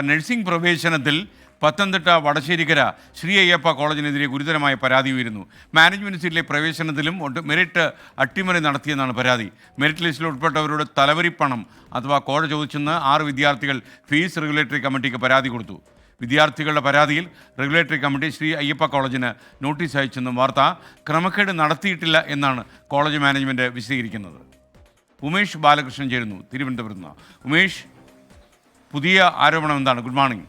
Nursing പ്രവേശനത്തിൽ പത്തനംതിട്ട വടശ്ശേരിക്കര ശ്രീ അയ്യപ്പ കോളേജിനെതിരെ ഗുരുതരമായ പരാതി ഉയരുന്നു. മാനേജ്മെന്റ് സീറ്റിലെ പ്രവേശനത്തിലും മെറിറ്റ് അട്ടിമറി നടത്തിയെന്നാണ് പരാതി. മെറിറ്റ് ലിസ്റ്റിൽ ഉൾപ്പെട്ടവരുടെ തലവരിപ്പണം അഥവാ കോഴ ചോദിച്ചെന്ന് ആറ് വിദ്യാർത്ഥികൾ ഫീസ് റെഗുലേറ്ററി കമ്മിറ്റിക്ക് പരാതി കൊടുത്തു. വിദ്യാർത്ഥികളുടെ പരാതിയിൽ റെഗുലേറ്ററി കമ്മിറ്റി ശ്രീ അയ്യപ്പ കോളേജിന് നോട്ടീസ് അയച്ചെന്നും വാർത്ത ക്രമക്കേട് നടത്തിയിട്ടില്ല എന്നാണ് കോളേജ് മാനേജ്മെന്റ് വിശദീകരിക്കുന്നത്. ഉമേഷ് ബാലകൃഷ്ണൻ ചേരുന്നു. തിരുവനന്തപുരത്ത് ഉമേഷ് പുതിയ ആരോപണം എന്താണ്? Good morning.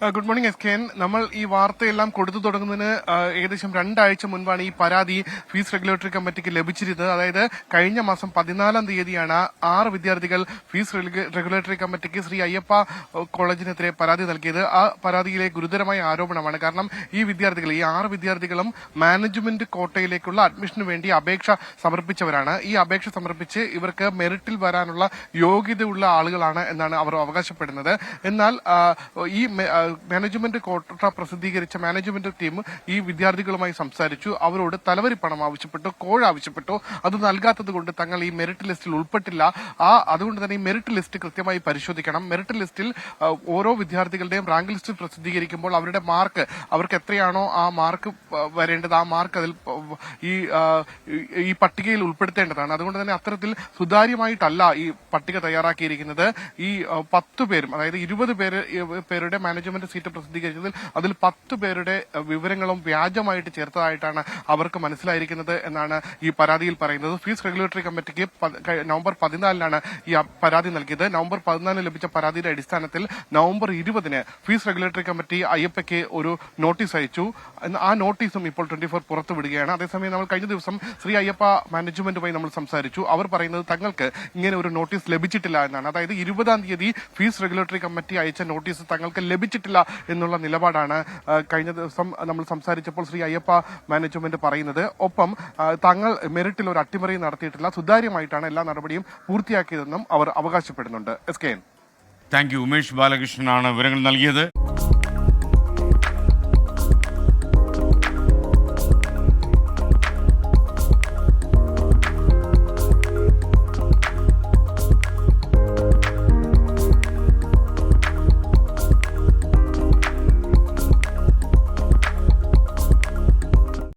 Good morning S K N നമ്മൾ ഈ വാർത്തയെല്ലാം കൊടുത്തു തുടങ്ങുന്നതിന് ഏകദേശം രണ്ടാഴ്ച മുൻപാണ് ഈ പരാതി ഫീസ് റെഗുലേറ്ററി കമ്മിറ്റിക്ക് ലഭിച്ചിരുന്നത്. അതായത് കഴിഞ്ഞ മാസം പതിനാലാം തീയതിയാണ് ആറ് വിദ്യാർത്ഥികൾ ഫീസ് റെഗുലേറ്ററി കമ്മിറ്റിക്ക് ശ്രീ അയ്യപ്പ കോളേജിനെതിരെ പരാതി നൽകിയത്. ആ പരാതിയിലെ ഗുരുതരമായ ആരോപണമാണ്. കാരണം ഈ വിദ്യാർത്ഥികൾ ഈ ആറ് വിദ്യാർത്ഥികളും മാനേജ്മെന്റ് കോട്ടയിലേക്കുള്ള അഡ്മിഷന് വേണ്ടി അപേക്ഷ സമർപ്പിച്ചവരാണ്. ഈ അപേക്ഷ സമർപ്പിച്ച് ഇവർക്ക് മെറിറ്റിൽ വരാനുള്ള യോഗ്യതയുള്ള ആളുകളാണ് എന്നാണ് അവർ അവകാശപ്പെടുന്നത്. എന്നാൽ ഈ മാനേജ്മെന്റ് കോട്ട പ്രസിദ്ധീകരിച്ച മാനേജ്മെന്റ് ടീം ഈ വിദ്യാർത്ഥികളുമായി സംസാരിച്ചു. അവരോട് തലവരി പണം ആവശ്യപ്പെട്ടു കോഴ ആവശ്യപ്പെട്ടു. അത് നൽകാത്തത് കൊണ്ട് തങ്ങൾ ഈ മെറിറ്റ് ലിസ്റ്റിൽ ഉൾപ്പെട്ടില്ല. ആ അതുകൊണ്ട് തന്നെ ഈ മെറിറ്റ് ലിസ്റ്റ് കൃത്യമായി പരിശോധിക്കണം. മെറിറ്റ് ലിസ്റ്റിൽ ഓരോ വിദ്യാർത്ഥികളുടെയും റാങ്ക് ലിസ്റ്റ് പ്രസിദ്ധീകരിക്കുമ്പോൾ അവരുടെ മാർക്ക് അവർക്ക് എത്രയാണോ ആ മാർക്ക് വരേണ്ടത്. ആ മാർക്ക് അതിൽ ഈ ഈ- പട്ടികയിൽ ഉൾപ്പെടുത്തേണ്ടതാണ്. അതുകൊണ്ട് തന്നെ അത്തരത്തിൽ സുതാര്യമായിട്ടല്ല ഈ പട്ടിക തയ്യാറാക്കിയിരിക്കുന്നത്. ഈ പത്ത് പേരും അതായത് ഇരുപത് പേര് പേരുടെ മാനേജ്മെന്റ് സീറ്റ് പ്രസിദ്ധീകരിച്ചതിൽ അതിൽ പത്ത് പേരുടെ വിവരങ്ങളും വ്യാജമായിട്ട് ചേർത്തതായിട്ടാണ് അവർക്ക് മനസ്സിലായിരിക്കുന്നത് എന്നാണ് ഈ പരാതിയിൽ പറയുന്നത്. ഫീസ് റെഗുലേറ്ററി കമ്മിറ്റിക്ക് നവംബർ പതിനാലിനാണ് ഈ പരാതി നൽകിയത്. നവംബർ പതിനാലിന് ലഭിച്ച പരാതിയുടെ അടിസ്ഥാനത്തിൽ നവംബർ ഇരുപതിന് ഫീസ് റെഗുലേറ്ററി കമ്മിറ്റി അയ്യപ്പയ്ക്ക് ഒരു നോട്ടീസ് അയച്ചു. ആ നോട്ടീസും ഇപ്പോൾ ട്വന്റി ഫോർ പുറത്തുവിടുകയാണ് അതേസമയം നമ്മൾ കഴിഞ്ഞ ദിവസം ശ്രീ അയ്യപ്പ മാനേജ്മെന്റുമായി നമ്മൾ സംസാരിച്ചു. അവർ പറയുന്നത് തങ്ങൾക്ക് ഇങ്ങനെ ഒരു നോട്ടീസ് ലഭിച്ചിട്ടില്ല എന്നാണ്. അതായത് ഇരുപതാം തീയതി ഫീസ് റെഗുലേറ്ററി കമ്മിറ്റി അയച്ച നോട്ടീസ് തങ്ങൾക്ക് ലഭിച്ചിട്ടില്ല എന്നുള്ള നിലപാടാണ് കഴിഞ്ഞ ദിവസം നമ്മൾ സംസാരിച്ചപ്പോൾ ശ്രീ അയ്യപ്പ മാനേജ്മെന്റ് പറയുന്നത്. ഒപ്പം തങ്ങൾ മെറിറ്റിൽ ഒരു അട്ടിമറി നടത്തിയിട്ടില്ല. സുതാര്യമായിട്ടാണ് എല്ലാ നടപടിയും പൂർത്തിയാക്കിയതെന്നും അവർ അവകാശപ്പെടുന്നുണ്ട്. S K N thank you Umesh ബാലകൃഷ്ണനാണ് വിവരങ്ങൾ നൽകിയത്.